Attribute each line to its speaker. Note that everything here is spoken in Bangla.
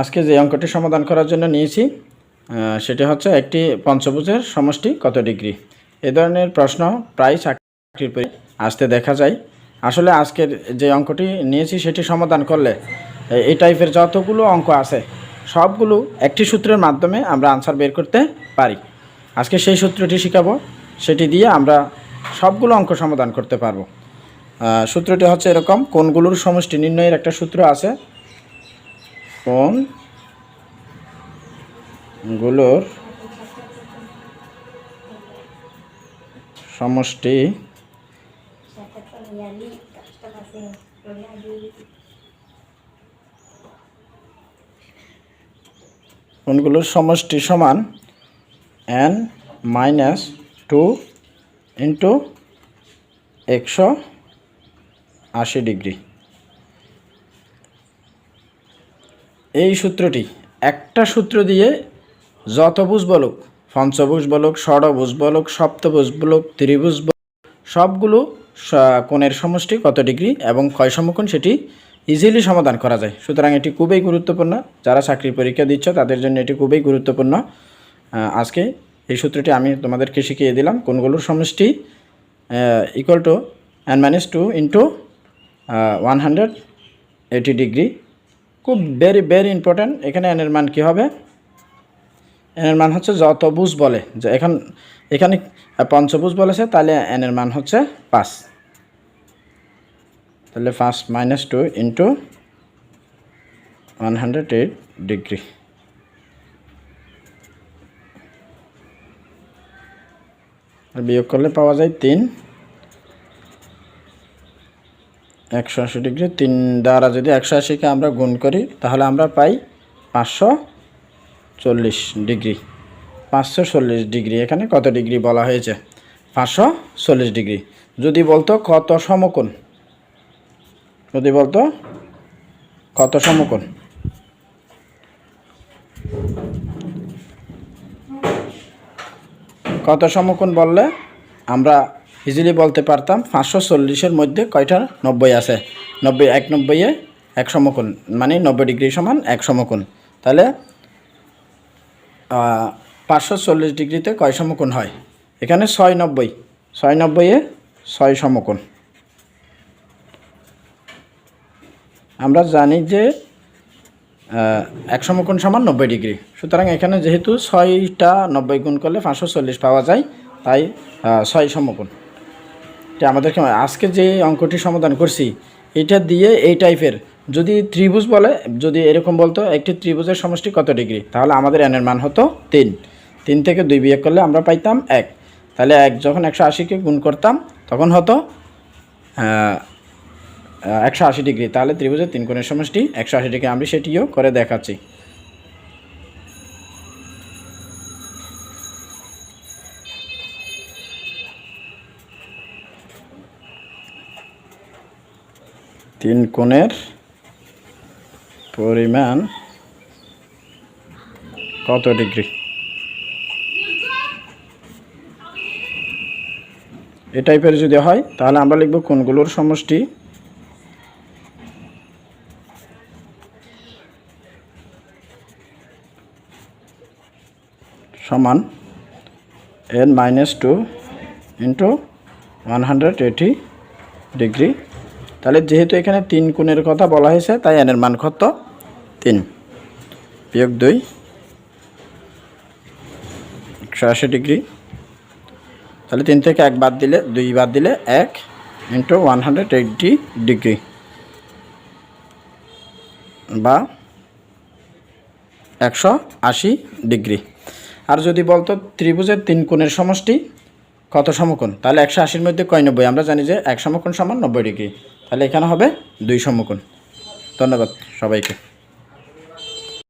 Speaker 1: আজকে যে অঙ্কটি সমাধান করার জন্য নিয়েছি সেটি হচ্ছে একটি পঞ্চভুজের সমষ্টি কত ডিগ্রি? এ ধরনের প্রশ্ন প্রায় চাকরির আসতে দেখা যায়। আসলে আজকের যে অঙ্কটি নিয়েছি, সেটি সমাধান করলে এই টাইপের যতগুলো অঙ্ক আছে, সবগুলো একটি সূত্রের মাধ্যমে আমরা আনসার বের করতে পারি। আজকে সেই সূত্রটি শেখাবো, সেটি দিয়ে আমরা সবগুলো অঙ্ক সমাধান করতে পারব। সূত্রটি হচ্ছে এরকম, কোনগুলোর সমষ্টি নির্ণয়ের একটা সূত্র আছে কোনগুলোর সমষ্টি? কোনগুলোর সমষ্টি সমান এন মাইনাস টু ইন্টু একশো আশি ডিগ্রি এই সূত্রটি একটা সূত্র দিয়ে যত ভুজ বলুক, পঞ্চভুজ বলুক, ষড়ভুজ বলুক, সপ্তভুজ বলুক, ত্রিভুজ বলুক, সবগুলো কোণের সমষ্টি কত ডিগ্রি এবং ক্ষয় সমকোণ সেটি ইজিলি সমাধান করা যায়। সুতরাং এটি খুবই গুরুত্বপূর্ণ। যারা চাকরির পরীক্ষা দিচ্ছ, তাদের জন্য এটি খুবই গুরুত্বপূর্ণ। আজকে এই সূত্রটি আমি তোমাদেরকে শিখিয়ে দিলাম কোনগুলোর সমষ্টি equal to n minus two into one hundred eighty degree খুব ভেরি ভেরি ইম্পর্ট্যান্ট এখানে এনের মান কী হবে? এনের মান হচ্ছে যত বুঝ বলে। যে এখন এখানে পঞ্চভুজ বলেছে, তাহলে এনের মান হচ্ছে পাঁচ। তাহলে পাঁচ minus two into one hundred eight degree বিয়োগ করলে পাওয়া যায় তিন। একশো আশি ডিগ্রি, তিন দ্বারা যদি একশো আশিকে আমরা গুণ করি, তাহলে আমরা পাই পাঁচশো চল্লিশ ডিগ্রি। পাঁচশো চল্লিশ ডিগ্রি, এখানে কত ডিগ্রি বলা হয়েছে? পাঁচশো চল্লিশ ডিগ্রি। যদি বলতো কত সমকোণ? যদি বলতো কত সমকোণ? কত সমকোণ বললে? আমরা ইজিলি বলতে পারতাম পাঁচশো চল্লিশের মধ্যে কয়টা? নব্বই আছে। নব্বই এক নব্বইয়ে এক সমকোণ মানে নব্বই ডিগ্রি সমান এক সমকোণ। তাহলে পাঁচশো চল্লিশ ডিগ্রিতে কয় সমকোণ হয়? এখানে ছয় নব্বই। ছয় নব্বইয়ে ছয় সমকোণ। আমরা জানি যে এক সমকোণ সমান নব্বই ডিগ্রি। সুতরাং এখানে যেহেতু ছয়টা নব্বই গুণ করলে পাঁচশো চল্লিশ পাওয়া যায়, তাই ছয় সমকোণ। এটা আমাদেরকে আজকে যে অঙ্কটি সমাধান করছি, এটা দিয়ে এই টাইপের যদি ত্রিভুজ বলে, যদি এরকম বলতো, একটি ত্রিভুজের সমষ্টি কত ডিগ্রি? তাহলে আমাদের এনের মান হতো তিন। তিন থেকে দুই বিয়োগ করলে আমরা পাইতাম এক। তাহলে এক যখন একশো আশিকে গুণ করতাম, তখন হতো একশো আশি ডিগ্রি। তাহলে ত্রিভুজের তিন কোণের সমষ্টি একশো আশি ডিগ্রি। আমি সেটিও করে দেখাচ্ছি। তিন কোণের পরিমাণ কত ডিগ্রি? এ টাইপের যদি হয়, তাহলে আমরা লিখব কোনগুলোর সমষ্টি। সমান n minus two into one hundred eighty degree. তাহলে যেহেতু এখানে তিন কোণের কথা বলা হয়েছে, তাই এনের মান কত? তিন। বিয়োগ দুই। একশো আশি ডিগ্রি। তাহলে তিন থেকে এক বাদ দিলে, দুই বাদ দিলে এক into one hundred eighty degree. বা একশো আশি ডিগ্রি। আর যদি বলতো ত্রিভুজের তিন কোণের সমষ্টি কত সমকোণ? তাহলে একশো আশির মধ্যে কয় নব্বই? আমরা জানি যে এক সমকোণ সমান নব্বই ডিগ্রি। তাহলে এখানে হবে দুই সমকোণ। ধন্যবাদ সবাইকে।